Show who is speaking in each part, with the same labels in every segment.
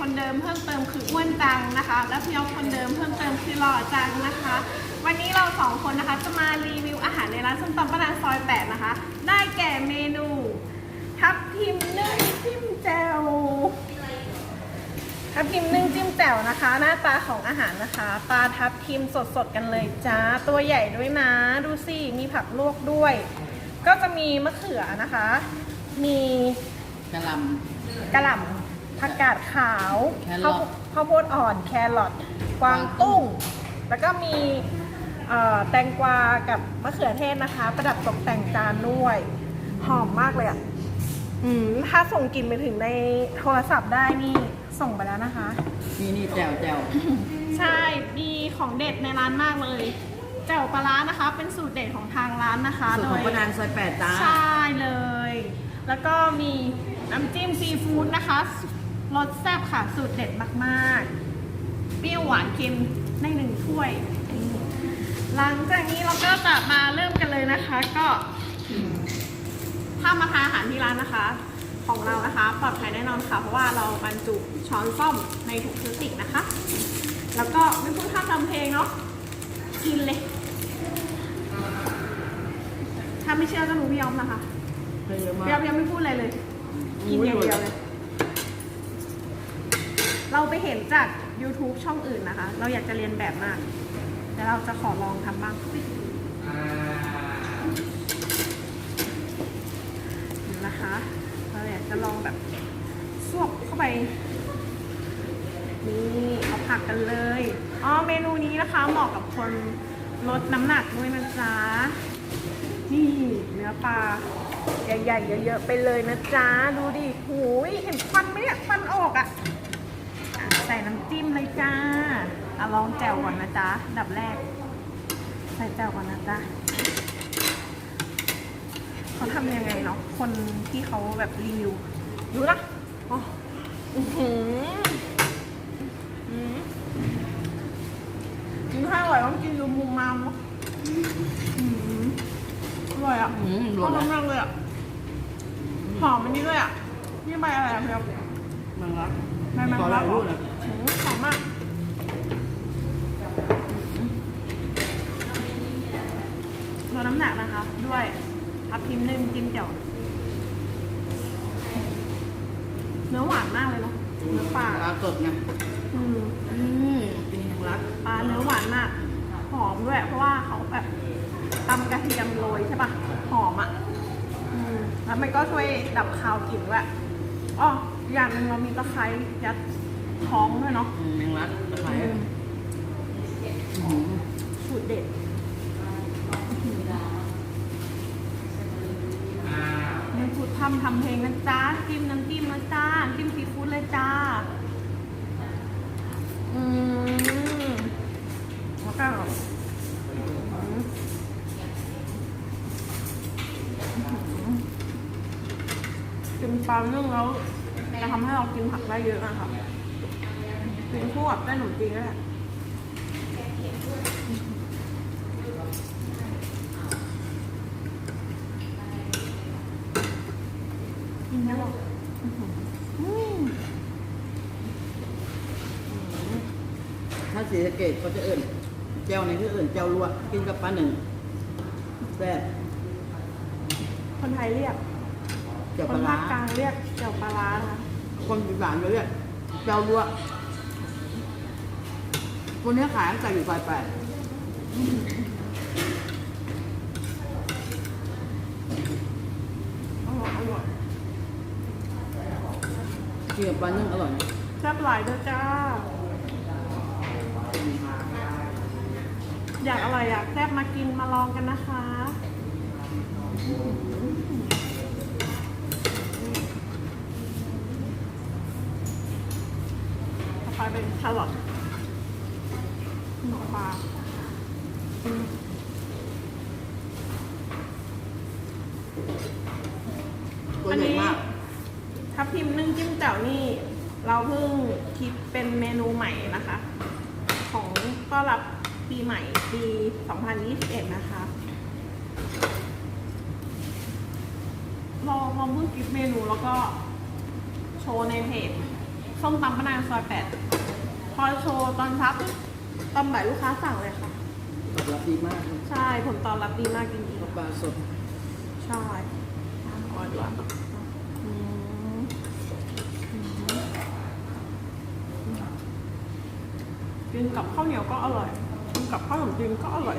Speaker 1: คนเดิมเพิ่มเติมคืออ้วนจังนะคะ และพี่ยอคนเดิมเพิ่มเติมคือหล่อจังนะคะ วันนี้เราสองคนนะคะจะมารีวิวอาหารในร้านส้มตำป้านางซอยแปดนะคะ ได้แก่เมนู ทับทิมนึ่งจิ้มแจ่วทับทิมนึ่งจิ้มแจ่วนะคะ หน้าตาของอาหารนะคะปลาทับทิมสดๆกันเลยจ้าตัวใหญ่ด้วยนะ ดูสิมีผักลวกด้วย ก็จะมีมะเขือนะคะ มี
Speaker 2: กะหล่
Speaker 1: กระหล่ำ ผักกาดขาว
Speaker 2: แคร
Speaker 1: ข้า
Speaker 2: อ
Speaker 1: ว
Speaker 2: ท
Speaker 1: ข้าวโพดอ่อนแครอทกวางตุ้ง แล้วก็มีเอ่อแตงกวากับมะเขือเทศนะคะ ประดับตกแต่งจานด้วย หอมมากเลยอะอืมถ้าส่งกลิ่นไปถึงในโทรศัพท์ได้นี่ส่งไปแล้วนะคะำ
Speaker 2: นี่นี่แจ่วแจ่ว
Speaker 1: ใช่ มีของเด็ดในร้านมากเลย แจ่วปลาร้านะคะ เป็นสูตรเด็ดของทางร้านนะคะ
Speaker 2: สูตรของประธานซอยแปดจ้า
Speaker 1: ใช่เลย แล้วก็มีน้ำจิ้มซีฟู้ดนะคะ รสแซ่บค่ะสูตรเด็ดมากๆ เปรี้ยวหวานเค็มในหนึ่งถ้วย หลังจากนี้เราก็จะมาเริ่มกันเลยนะคะ ก็ถ้ามาทานอาหารที่ร้านนะคะ ของเรานะคะปลอดภัยแน่นอนค่ะ เพราะว่าเราบรรจุช้อนส้อมในถุงพลาสติกนะคะ แล้วก็ไม่พูดข้ามทำเพลงเนาะกินเลย ถ้าไม่เชื่อก็รู้พี่ยอมนะคะ
Speaker 2: เยอะมา
Speaker 1: พี่ยอกมยังไม่พูดอะไรเลย กินอย่างเดียวเลย เราไปเห็นจาก YouTube ช่องอื่นนะคะ เราอยากจะเรียนแบบมาก แต่เราจะขอลองทำบ้างดูนะคะ เราอยากจะลองแบบสวบเข้าไป นี่เอาผักกันเลย อ๋อ เมนูนี้นะคะเหมาะกับคนลดน้ำหนักด้วยนะจ๊ะ นี่เนื้อปลาใหญ่ๆเยอะๆไปเลยนะจ๊ะ ดูดิหูยเห็นควันไหมเนี่ยควันออกอะ่ะ ส่น้ำจิ้มเลยจ้าอะลองแจ่วก่อนนะจ๊ะอันดับแรก ใส่แจ่วก่อนนะจ๊ะเขาทำยังไงเนาะคนที่เขาแบบรีวิวดูนะอ๋ออื้อหืออืมกินข้าวอร่อยต้องกินดูมุมมามเนาะอืมอร่อยอะ
Speaker 2: อืมร
Speaker 1: ช
Speaker 2: ว
Speaker 1: อ
Speaker 2: ม
Speaker 1: บ
Speaker 2: เลย
Speaker 1: มากเลยอะหอมอันนี้ด้วยอะนี่ใบอะไรอะพี่ครับ
Speaker 2: มังลัก
Speaker 1: ใบแมง
Speaker 2: ขอ
Speaker 1: ลั
Speaker 2: ลากย
Speaker 1: เหร
Speaker 2: รู
Speaker 1: อ
Speaker 2: ปนะ
Speaker 1: อืมหอมมากลดน้ำหนักนะคะ ด้วยทับทิมนึ่งจิ้มเจียวเนื้อหวานมากเลยเนาะเนื้อปลา
Speaker 2: ปลาสดไง
Speaker 1: อืม
Speaker 2: อืมกินมังลัก
Speaker 1: ปลาเนื้อหวานมาก หอมด้วย เพราะว่าเขาแบบตำกระเทียมโรยใช่ปะหอมอะอืมแล้วมันก็ช่วยดับคาวกลิ่นด้วยอ๋ออย่างหนึ่งเรามีตะไคร้ยัด ท้องด้วยเนาะ
Speaker 2: อืมมังลักตะไคร้
Speaker 1: อืม
Speaker 2: อืม
Speaker 1: สูตรเด็ดมีพูดทำทำเพลงนะจ๊ะจิ้มน้ำจิ้มนะจ๊ะจิ้มซีฟู้ดเลยจ้า อืมแล้วก็อืมกินปลานึ่งแล้วจะทำให้เรากินผักได้เยอะนะคะ กินคู่กับได้ขนมจีนก็ได้กินได้หรออืม
Speaker 2: ถ้าสีสะเกตเขาจะเอิ่นแจ่วในที่เอิ่นแจ่วลวกกินกับปลาหนึ่งแซ่บ
Speaker 1: คนไทยเรียก
Speaker 2: แจ่ว
Speaker 1: ค
Speaker 2: ป
Speaker 1: น
Speaker 2: ลา
Speaker 1: ภา
Speaker 2: ร้า
Speaker 1: คกลางเรียกเจียวปลาร้านะคะ
Speaker 2: คนอีสานเขาเรียกแจ่วลวก คนนี้ขายตั้งแต่อยู่ซอยแปด
Speaker 1: อร่อยอร่อย
Speaker 2: กินกับปลานึ่งอร่อยนะ
Speaker 1: แซ่บหลายด้วยจ้า อยากอร่อยอยากแซ่บมากินมาลองกันนะคะ ต่อไปเป็นแครอทหมู ปลาอืม
Speaker 2: ตัวใหญ่มาก
Speaker 1: ทับทิมนึ่งจิ้มแจ่วนี่ เราเพิ่งคิดเป็นเมนูใหม่นะคะ ของต้อนรับปีใหม่ปี 2021 นะคะเราเราเพิ่งคิดเมนูแล้วก็โชว์ในเพจส้มตำปะนางซอยแปดพอโชว์ตอนเช้าปุ๊บ ตอนบ่ายลูกค้าสั่งเลยค่ะ
Speaker 2: ตอบรับดีมากเลย
Speaker 1: ใช่ผลตอบรับดีมากจริง
Speaker 2: ปลาสด
Speaker 1: ๆ ใช่อร่อยด้วยอืมกินกับข้าวเหนียวก็อร่อยกินกับข้าวขนมจีนก็อร่อย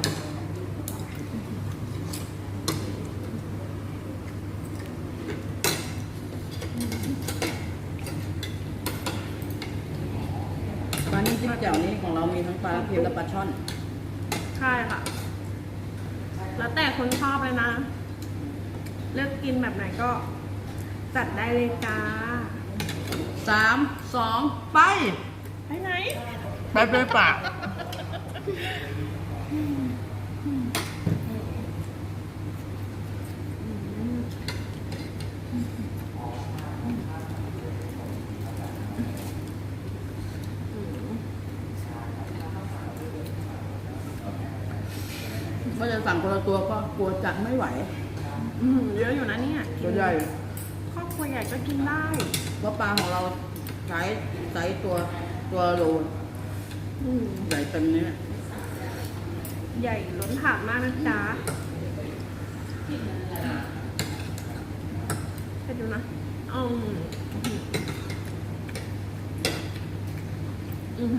Speaker 2: ปลานี่จิ้มแจ่วนี้ของ เรามีทั้งปลาเค็มและปลาช่อน
Speaker 1: ใช่ค่ะ แล้วแต่คนชอบเลยนะ เลือกกินแบบไหนก็ จัดได้เลยจ้า
Speaker 2: สามสองไป
Speaker 1: ไปไหน
Speaker 2: ไปไปปาก สั่งคนละตัวก็กลัวจัดไม่ไหว
Speaker 1: อืมเยอะอยู่นะเนี่ย
Speaker 2: ตัวใหญ่
Speaker 1: ครอบครัวใหญ่ก็กินได้
Speaker 2: เพราะปลาของเราใช้ไซส์ตัวตัวโล
Speaker 1: อืม
Speaker 2: ใหญ่เต็มนี้
Speaker 1: ใหญ่ล้นถาดมากนะจ๊ะไปดูนะอืมอืม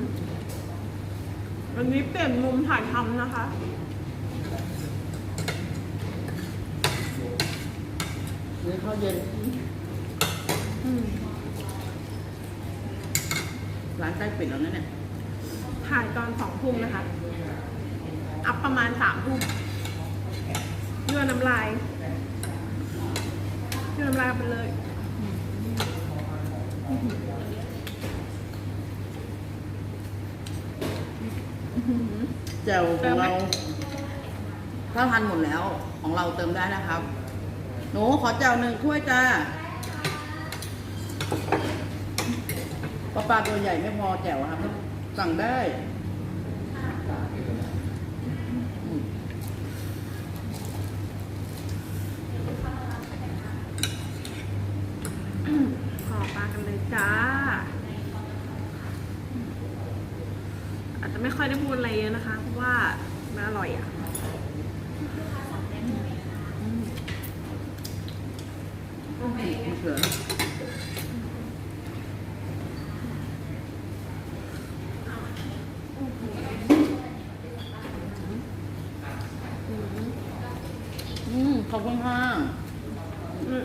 Speaker 1: วันนี้เปลี่ยนมุมถ่ายทำนะคะ
Speaker 2: นี่ข้าวเย็น
Speaker 1: อืม
Speaker 2: ร้านใกล้ปิดแล้วนะเนี่ย
Speaker 1: ถ่ายตอนสองทุ่มนะคะ อัพประมาณสามทุ่มเยื่อน้ำลายเยื่อน้ำลายเอาไปเลย
Speaker 2: แจ่วของเราถ้าทานหมดแล้วของเราเติมได้นะครับ หนูขอแจ่วหนึ่งถ้วยจ้าปลาปลาตัวใหญ่ไม่พอแจ่วครับ สั่งได้อืม
Speaker 1: ขอปลากันเลยจ้า อาจจะไม่ค่อยได้พูดอะไรเยอะนะคะ เพราะว่ามันอร่อยอะ
Speaker 2: มะเขือ อืม ขอบคุณค่ะ
Speaker 1: อืม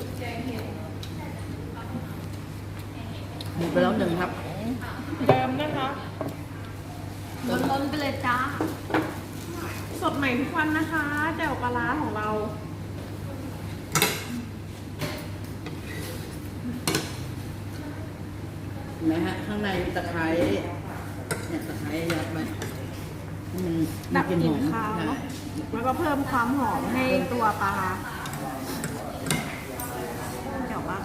Speaker 2: หมดไปแล้วหนึ่งครับ
Speaker 1: เดิมนะคะล้นๆไปเลยจ้า สดใหม่ทุกวันนะคะแจ่วปลาร้าของเรา
Speaker 2: เห็นไหมฮะ ข้างในมีตะไคร้เนี่ยตะไคร้ยัดไป อืม
Speaker 1: ดับกลิ่น
Speaker 2: หอม
Speaker 1: คาว
Speaker 2: ใช่
Speaker 1: เนอะแล้วก็เพิ่มความหอมให้ตัวปลาเดี๋ยวปะ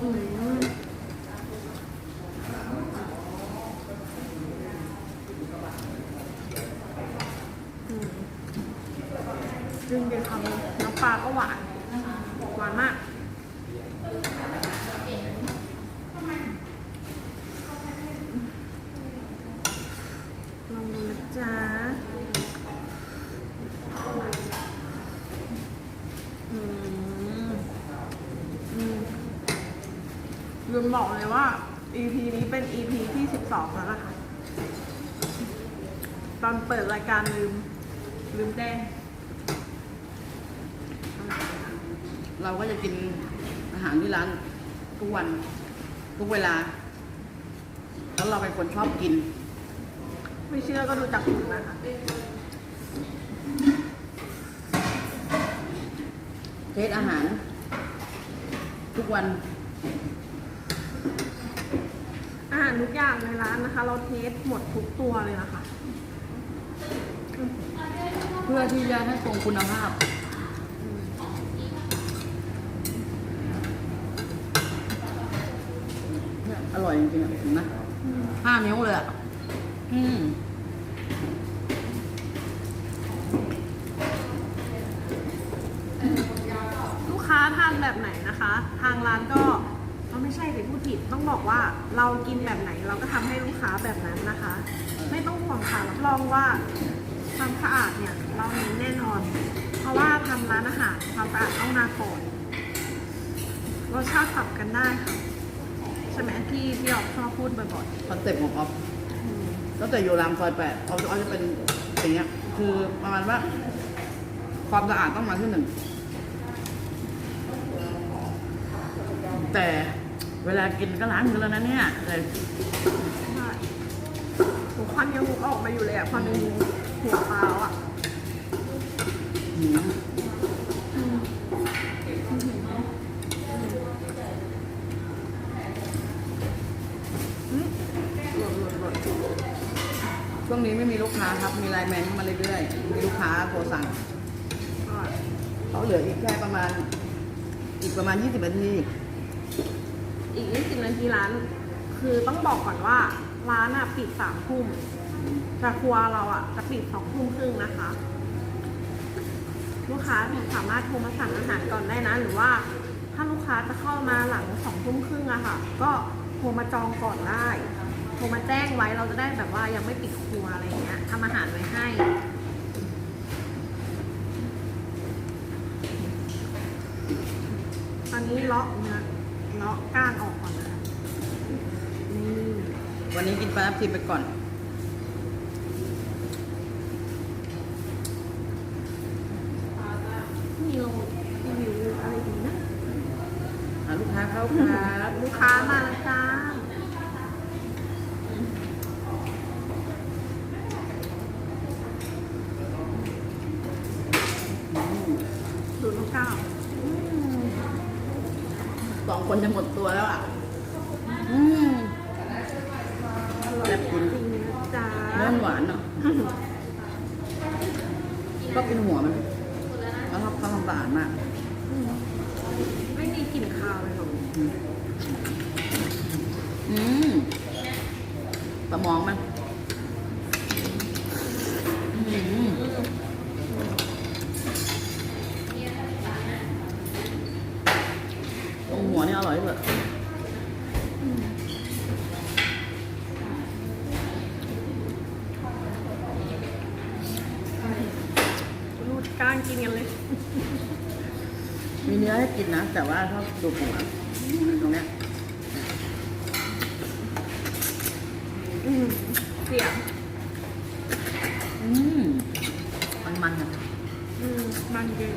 Speaker 1: อืมอืมจึงจะทำน้ำปลาก็หวาน หวานมาก ลองดูนะจ๊ะอืมอืม ลืมบอกเลยว่า EP นี้เป็น EP ที่ 12 แล้วนะคะตอนเปิดรายการลืม ลืมแจ้ง
Speaker 2: เราก็จะกินอาหารที่ร้านทุกวัน ทุกเวลา แล้วเราเป็นคนชอบกิน
Speaker 1: ไม่เชื่อก็ดูจากหุ่นนะคะ
Speaker 2: เทสอาหาร ทุกวัน
Speaker 1: อาหารทุกอย่างในร้านนะคะ เราเทสหมดทุกตัวเลยนะคะ
Speaker 2: เพื่อที่จะให้คงคุณภาพเนี่ยอร่อยจริงๆอะเห็นไหมห้านิ้วเลยอะ อืม
Speaker 1: ลูกค้าานแบบไหนนะคะ ทางร้านก็ก็ ไม่ใช่สิพูดผิดต้องบอกว่าเรากินแบบไหนเราก็ทำให้ลูกค้าแบบนั้นนะคะ ไม่ต้องห่วงค่ะรับรองว่าความสะอาดเนี่ยเราเน้นแน่นอน เพราะว่าทำร้านอาหารความสะอาดต้องมาก่อนรสชาติปรับกันได้ค่ะใช่ไหมที่พี่ออกชอบพูดบ่อย
Speaker 2: คอนเซ็ปต์ของออฟ
Speaker 1: ๆอืม
Speaker 2: ตั้งแต่อยู่รามซอยแปดออฟออฟจะเป็นอย่างเงี้ยคือประมาณว่า ความสะอาดต้องมาที่หนึ่งแต่ เวลากินก็ล้างมือแล้วนะเนี่ยแต่
Speaker 1: ใช่โหควันยังออกมาอยู่เลยอะควันในหัวปลาอะ
Speaker 2: หืม
Speaker 1: อืมอืมหล่นหล่นหล่น
Speaker 2: ช่วงนี้ไม่มีลูกค้าครับ มีไลน์แมนเข้ามาเรื่อยๆ มีลูกค้าโทรสั่ง
Speaker 1: อร่อย
Speaker 2: เขาเหลืออีกแค่ประมาณ อีกประมาณ 20นาที
Speaker 1: อีก 20 นาทีร้าน คือต้องบอกก่อนว่า ร้านอะปิดสามทุ่มแต่ครัวเราอะจะปิดสองทุ่มครึ่งนะคะ ลูกค้าสามารถโทรมาสั่งอาหารก่อนได้นะ หรือว่าถ้าลูกค้าจะเข้ามาหลังสองทุ่มครึ่งอะค่ะ ก็โทรมาจองก่อนได้โทรมาแจ้งไว้เราจะได้แบบว่ายังไม่ปิดครัวอะไรเงี้ยทำอาหารไว้ให้ตอนนี้เลาะ เนื้อเลาะก้านออกก่อนนะคะนี่
Speaker 2: วันนี้กินปลาทับทิมไปก่อน
Speaker 1: มีลงรีวิวอะไรดีนะ
Speaker 2: หาลูกค้าเข้าครับ
Speaker 1: ลูกค้ามาแล้วจ้า
Speaker 2: อืม
Speaker 1: ดูลูกก้าวอืม
Speaker 2: ส องคนจะหมดตัวแล้วอะอืม
Speaker 1: อร่อยจริงๆนะจ๊ะ
Speaker 2: เนื้อหวานเนาะก็กินหัวมันแล้วเขาเขาทำสะอาดมาก
Speaker 1: อืมไม่มีกลิ่นคาวเลยหรอก
Speaker 2: อืมอืมสมองมันอืมตรงหัวนี่อร่อยที่สุด
Speaker 1: รูดก้างกินกันเลย
Speaker 2: มีเนื้อให้ กินนะ แต่ว่าชอบดูหัวตรงเนี้ย
Speaker 1: เสียง
Speaker 2: อืมมันมันๆอะ
Speaker 1: อืมมันจริง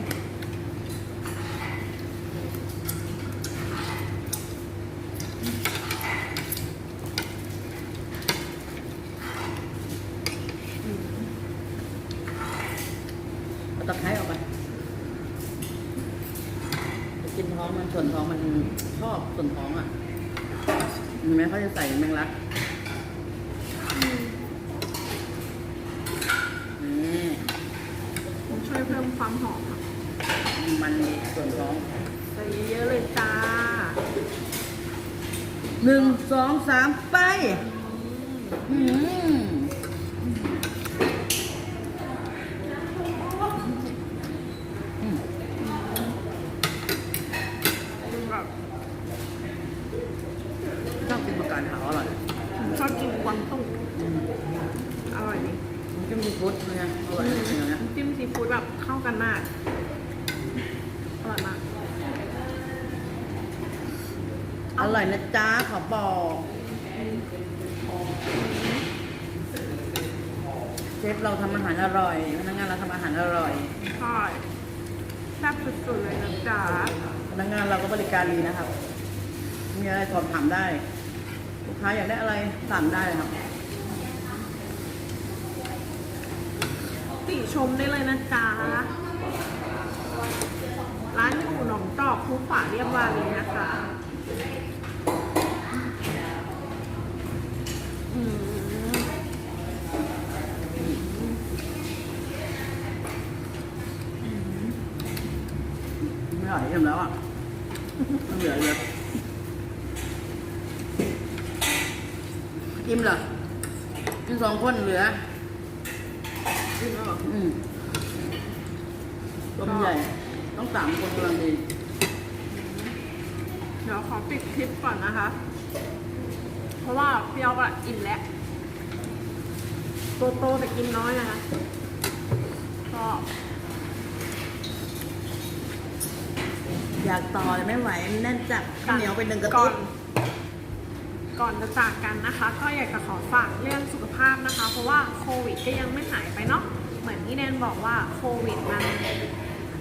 Speaker 1: อืม
Speaker 2: เอาตะไคร้ออกไปจะกินท้องมันส่วนท้องมันชอบส่วนท้องอะ เห็นไหมเขาจะใส่แมงลัก
Speaker 1: อืม
Speaker 2: นี่
Speaker 1: ผมช่วยเพิ่มความหอมค่ะ
Speaker 2: มันส่วนท้อง
Speaker 1: ใส่เยอะๆเลยจ้า
Speaker 2: หนึ่งสองสามไป อืม ชอบกินประการขาวอร่อย
Speaker 1: ผมชอบกินกวางตุ้ง
Speaker 2: อืม
Speaker 1: อร่อยดี
Speaker 2: มันก็มีฟุตเนี่ยอร่อยจริงๆนะ
Speaker 1: น้ำจิ้มซีฟู้ดแบบเข้ากันมากอร่อยมาก
Speaker 2: อร่อยนะจ๊ะขอบอกเชฟเราทำอาหารอร่อยพนักงานเราทำอาหารอร่อย
Speaker 1: ใช่แซ่บสุดๆเลยนะจ๊ะ
Speaker 2: พนักงานเราก็บริการดีนะครับ มีอะไรสอบถามได้ ลูกค้าอยากได้อะไรสั่งได้เลยครับ
Speaker 1: ติชมได้เลยนะจ๊ะ ร้านอยู่หนองจอกคูขวาเรียบวารีนะคะอืม
Speaker 2: ไม่อร่อยเยี่ยมแล้วอะเหลือเย อะอิ่มเหรอกินสองคนเหลือ
Speaker 1: จริงเหรอ
Speaker 2: อืมต้มใหญ่ ต้องสามคนกำลังดี
Speaker 1: อเดี๋ยวขอปิดคลิปก่อนนะคะ เพราะว่าพี่อ๊อฟอะอิ่มแล้ว โตโตๆแต่กินน้อยนะคะ ก็
Speaker 2: อยากต่อแต่ไม่ไหวแน่นจัดข้าวเหนียวเป็นหนึ่งกระ
Speaker 1: ก่อ
Speaker 2: ตุ้
Speaker 1: น
Speaker 2: น
Speaker 1: ก่อนจะจากกันนะคะ ก็อยากจะขอฝากเรื่องสุขภาพนะคะ เพราะว่าโควิดก็ยังไม่หายไปเนาะเหมือนที่แนนบอกว่าโควิดมัน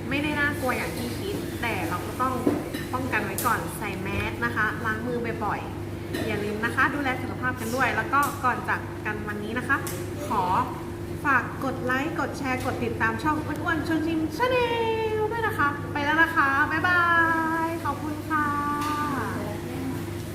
Speaker 1: ไม่ได้น่ากลัวอย่างที่คิด แต่เราก็ต้องป้องกันไว้ก่อนใส่แมสนะคะล้างมือบ่อยๆอย่าลืมนะคะ ดูแลสุขภาพกันด้วย แล้วก็ก่อนจากกันวันนี้นะคะ ขอฝากกดไลค์กดแชร์กดติดตามช่องอ้วนๆชวนชิมชาแนลด้วยนะคะ ไปแล้วนะคะ บ๊ายบาย ขอบคุณ